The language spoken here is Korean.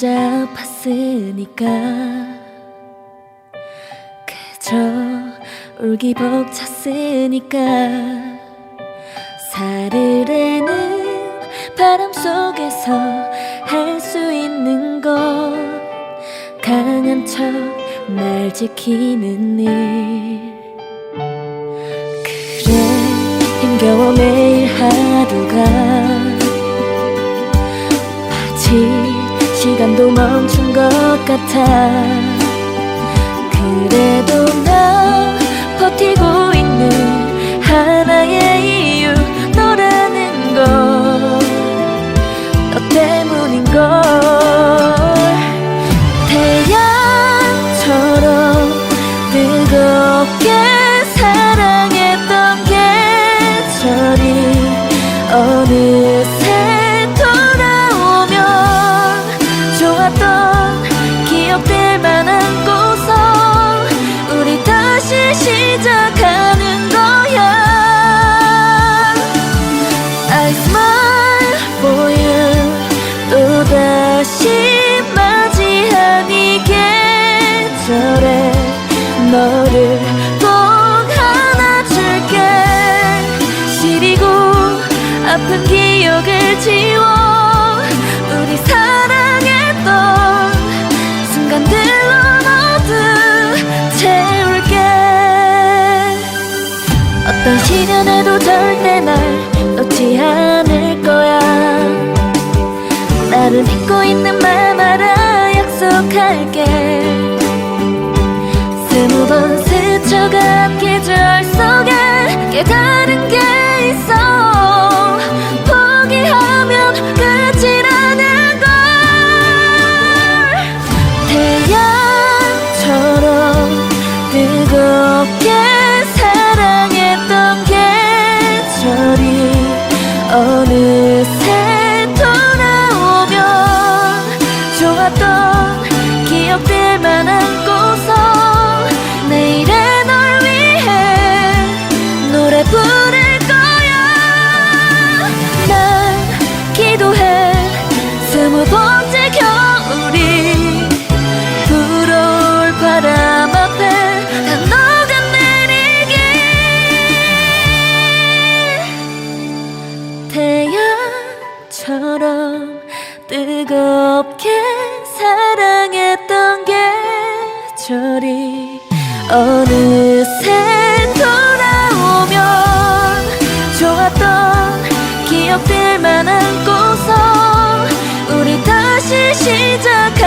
걸까. 그저 울기 벅찼으니까. 사르르는 바람 속에서 할 수 있는 것. 강한 척 날 지키는 일. 그래 힘겨워 매일 하루가 마치 시간도 멈춘 것 같아. 그래도 나 버티고 있는 하나의 이유 너라는 걸 너 때문인 걸. 태양처럼 뜨겁게 사랑했던 계절이 어느 아픈 기억을 지워 우리 사랑했던 순간들로 모두 채울게. 어떤 시련에도 절대 날 놓지 않을 거야. 나를 믿고 있는 말 말아 약속할게. 스무 번 스쳐간 계절 속에 깨달은 어느 뜨겁게 사랑했던 계절이 어느새 돌아오면 좋았던 기억들만 안고서 우리 다시 시작